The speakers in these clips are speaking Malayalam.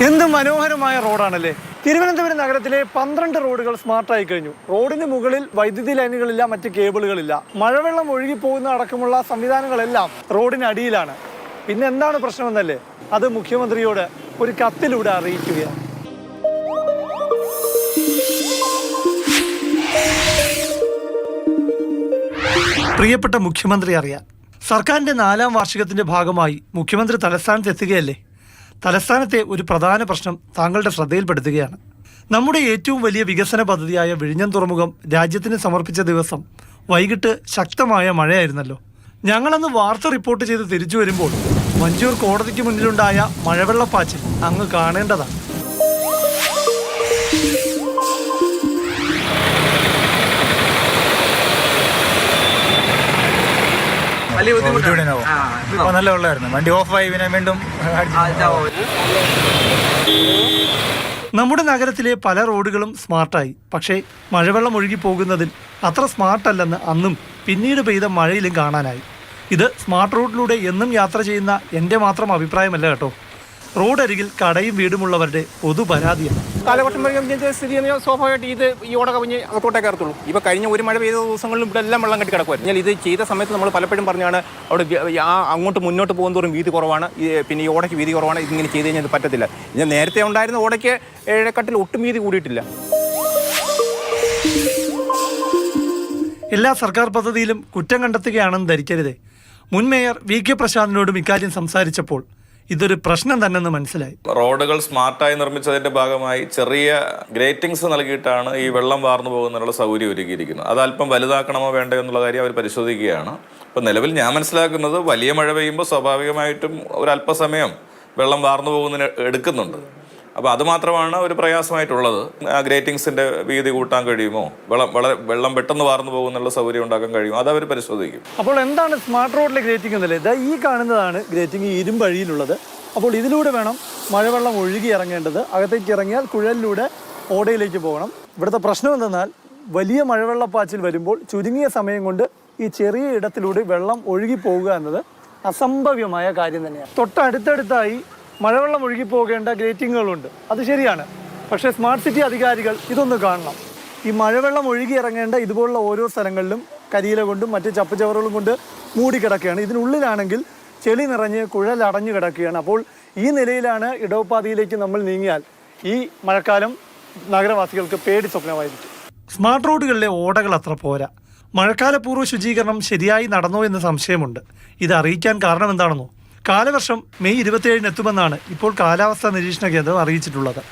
എന്ത് മനോഹരമായ റോഡാണല്ലേ? തിരുവനന്തപുരം നഗരത്തിലെ പന്ത്രണ്ട് റോഡുകൾ സ്മാർട്ടായി കഴിഞ്ഞു. റോഡിന് മുകളിൽ വൈദ്യുതി ലൈനുകളില്ല മറ്റ് കേബിളുകളില്ല. മഴവെള്ളം ഒഴുകി പോകുന്ന അടക്കമുള്ള സംവിധാനങ്ങളെല്ലാം റോഡിന് അടിയിലാണ്. പിന്നെ എന്താണ് പ്രശ്നമെന്നല്ലേ? അത് മുഖ്യമന്ത്രിയോട് ഒരു കത്തിലൂടെ അറിയിക്കുകയാണ്. പ്രിയപ്പെട്ട മുഖ്യമന്ത്രി അറിയാം സർക്കാരിന്റെ നാലാം വാർഷികത്തിന്റെ ഭാഗമായി മുഖ്യമന്ത്രി തലസ്ഥാനത്ത് എത്തുകയല്ലേ? തലസ്ഥാനത്തെ ഒരു പ്രധാന പ്രശ്നം താങ്കളുടെ ശ്രദ്ധയിൽപ്പെടുത്തുകയാണ്. നമ്മുടെ ഏറ്റവും വലിയ വികസന പദ്ധതിയായ വിഴിഞ്ഞം തുറമുഖം രാജ്യത്തിന് സമർപ്പിച്ച ദിവസം വൈകിട്ട് ശക്തമായ മഴയായിരുന്നല്ലോ. ഞങ്ങളന്ന് വാർത്ത റിപ്പോർട്ട് ചെയ്ത് തിരിച്ചു വരുമ്പോൾ മഞ്ചൂർ കോടതിക്ക് മുന്നിലുണ്ടായ മഴവെള്ളപ്പാച്ചിൽ അങ്ങ് കാണേണ്ടതാണ്. വലിയ ബുദ്ധിമുട്ടാണ്. നല്ല വെള്ളമായിരുന്നു. വണ്ടി ഓഫായി പിന്നെ വീണ്ടും നമ്മുടെ നഗരത്തിലെ പല റോഡുകളും സ്മാർട്ടായി. പക്ഷേ മഴവെള്ളം ഒഴുകി പോകുന്നതിൽ അത്ര സ്മാർട്ടല്ലെന്ന് അന്നും പിന്നീട് പെയ്ത മഴയിലും കാണാനായി. ഇത് സ്മാർട്ട് റോഡിലൂടെ എന്നും യാത്ര ചെയ്യുന്ന എന്റെ മാത്രം അഭിപ്രായമല്ല കേട്ടോ. റോഡരികിൽ കടയും വീടുമുള്ളവരുടെ പൊതു പരാതിയാണ് കാലഘട്ടം ഇങ്ങനത്തെ സ്ഥിതി എന്ന് സ്വാഭാവികമായിട്ട് ഇത് ഈ ഓട കവിഞ്ഞ് അകത്തോട്ടേ കയറത്തുള്ളൂ. ഇപ്പോൾ കഴിഞ്ഞ ഒരു മഴ പെയ്ത ദിവസങ്ങളിലും ഇവിടെ എല്ലാം വെള്ളം കെട്ടി കിടക്കുമായിരുന്നു ഇത് ചെയ്ത സമയത്ത് നമ്മൾ പലപ്പോഴും പറഞ്ഞാണ് അവിടെ ആ അങ്ങോട്ട് മുന്നോട്ട് പോകുന്നതോറും വീതി കുറവാണ്. പിന്നെ ഈ ഓടയ്ക്ക് വീതി കുറവാണ്. ഇതിങ്ങനെ ചെയ്ത് കഴിഞ്ഞാൽ ഇത് പറ്റത്തില്ല. ഞാൻ നേരത്തെ ഉണ്ടായിരുന്ന ഓടയ്ക്ക് ഏഴക്കട്ടിൽ ഒട്ടും വീതി കൂടിയിട്ടില്ല. എല്ലാ സർക്കാർ പദ്ധതിയിലും കുറ്റം കണ്ടെത്തുകയാണെന്ന് ധരിക്കരുതേ. മുൻ മേയർ വി കെ പ്രശാന്തിനോടും ഇക്കാര്യം സംസാരിച്ചപ്പോൾ ഇതൊരു പ്രശ്നം തന്നെന്ന് മനസ്സിലായി. റോഡുകൾ സ്മാർട്ടായി നിർമ്മിച്ചതിന്റെ ഭാഗമായി ചെറിയ ഗ്രേറ്റിംഗ്സ് നൽകിയിട്ടാണ് ഈ വെള്ളം വാർന്നു പോകുന്നതിനുള്ള സൗകര്യം ഒരുക്കിയിരിക്കുന്നത്. അത് അല്പം വലുതാക്കണമോ വേണ്ടോ എന്നുള്ള കാര്യം അവർ പരിശോധിക്കുകയാണ്. ഇപ്പം നിലവിൽ ഞാൻ മനസ്സിലാക്കുന്നത് വലിയ മഴ പെയ്യുമ്പോൾ സ്വാഭാവികമായിട്ടും ഒരല്പസമയം വെള്ളം വാർന്നു പോകുന്നതിന് എടുക്കുന്നുണ്ട്. അപ്പോൾ അതുമാത്രമാണ് ഒരു പ്രയാസമായിട്ടുള്ളത്. ആ ഗ്രേറ്റിങ്സിന്റെ വീതി കൂട്ടാൻ കഴിയുമോ? വെള്ളം വളരെ വെള്ളം പെട്ടെന്ന് വാർന്നു പോകുന്നുള്ള സൗകര്യം ഉണ്ടാക്കാൻ കഴിയുമോ? അത് അവർ പരിശോധിക്കും. അപ്പോൾ എന്താണ് സ്മാർട്ട് റോഡിലെ ഗ്രേറ്റിംഗ് എന്നല്ലേ? ഇതാ ഈ കാണുന്നതാണ് ഗ്രേറ്റിംഗ് ഇരുമ്പഴിയിലുള്ളത് അപ്പോൾ ഇതിലൂടെ വേണം മഴവെള്ളം ഒഴുകി ഇറങ്ങേണ്ടത്. അകത്തേക്ക് ഇറങ്ങിയാൽ കുഴലിലൂടെ ഓടയിലേക്ക് പോകണം. ഇവിടുത്തെ പ്രശ്നം എന്തെന്നാൽ വലിയ മഴവെള്ളപ്പാച്ചിൽ വരുമ്പോൾ ചുരുങ്ങിയ സമയം കൊണ്ട് ഈ ചെറിയ ഇടത്തിലൂടെ വെള്ളം ഒഴുകി പോകുക എന്നത് അസംഭവ്യമായ കാര്യം തന്നെയാണ്. തൊട്ടടുത്തടുത്തായി മഴവെള്ളം ഒഴുകി പോകേണ്ട ഗ്രേറ്റിങ്ങുകളുണ്ട് അത് ശരിയാണ്. പക്ഷേ സ്മാർട്ട് സിറ്റി അധികാരികൾ ഇതൊന്ന് കാണണം. ഈ മഴവെള്ളം ഒഴുകി ഇറങ്ങേണ്ട ഇതുപോലുള്ള ഓരോ സ്ഥലങ്ങളിലും കരിയില കൊണ്ടും മറ്റ് ചപ്പുചവറുകളും കൊണ്ട് മൂടിക്കിടക്കുകയാണ്. ഇതിനുള്ളിലാണെങ്കിൽ ചെളി നിറഞ്ഞ് കുഴലടഞ്ഞു കിടക്കുകയാണ്. അപ്പോൾ ഈ നിലയിലാണ് ഇടവപ്പാതയിലേക്ക് നമ്മൾ നീങ്ങിയാൽ ഈ മഴക്കാലം നഗരവാസികൾക്ക് പേടി സ്വപ്നമായിരിക്കും. സ്മാർട്ട് റോഡുകളിലെ ഓടകൾ അത്ര പോരാ. മഴക്കാലപൂർവ ശുചീകരണം ശരിയായി നടന്നോ എന്ന് സംശയമുണ്ട്. ഇത് അറിയിക്കാൻ കാരണം എന്താണെന്നോ കാലവർഷം മെയ് ഇരുപത്തിയേഴിന് എത്തുമെന്നാണ് ഇപ്പോൾ കാലാവസ്ഥാ നിരീക്ഷണ കേന്ദ്രം അറിയിച്ചിട്ടുള്ളത്.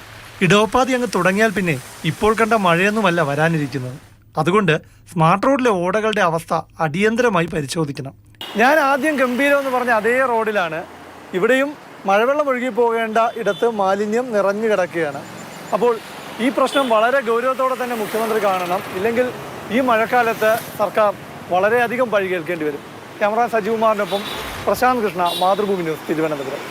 ഇടവപ്പാതി അങ്ങ് തുടങ്ങിയാൽ പിന്നെ ഇപ്പോൾ കണ്ട മഴയൊന്നുമല്ല വരാനിരിക്കുന്നത്. അതുകൊണ്ട് സ്മാർട്ട് റോഡിലെ ഓടകളുടെ അവസ്ഥ അടിയന്തരമായി പരിശോധിക്കണം. ഞാൻ ആദ്യം ഗംഭീരം എന്ന് പറഞ്ഞ അതേ റോഡിലാണ്. ഇവിടെയും മഴവെള്ളം ഒഴുകി പോകേണ്ട ഇടത്ത് മാലിന്യം നിറഞ്ഞു കിടക്കുകയാണ്. അപ്പോൾ ഈ പ്രശ്നം വളരെ ഗൗരവത്തോടെ തന്നെ മുഖ്യമന്ത്രി കാണണം. ഇല്ലെങ്കിൽ ഈ മഴക്കാലത്ത് സർക്കാർ വളരെയധികം പഴി കേൾക്കേണ്ടി വരും. ക്യാമറ സജീവ്കുമാറിനൊപ്പം പ്രശാന്ത് കൃഷ്ണ മാതൃഭൂമി ന്യൂസ് തിരുവനന്തപുരം.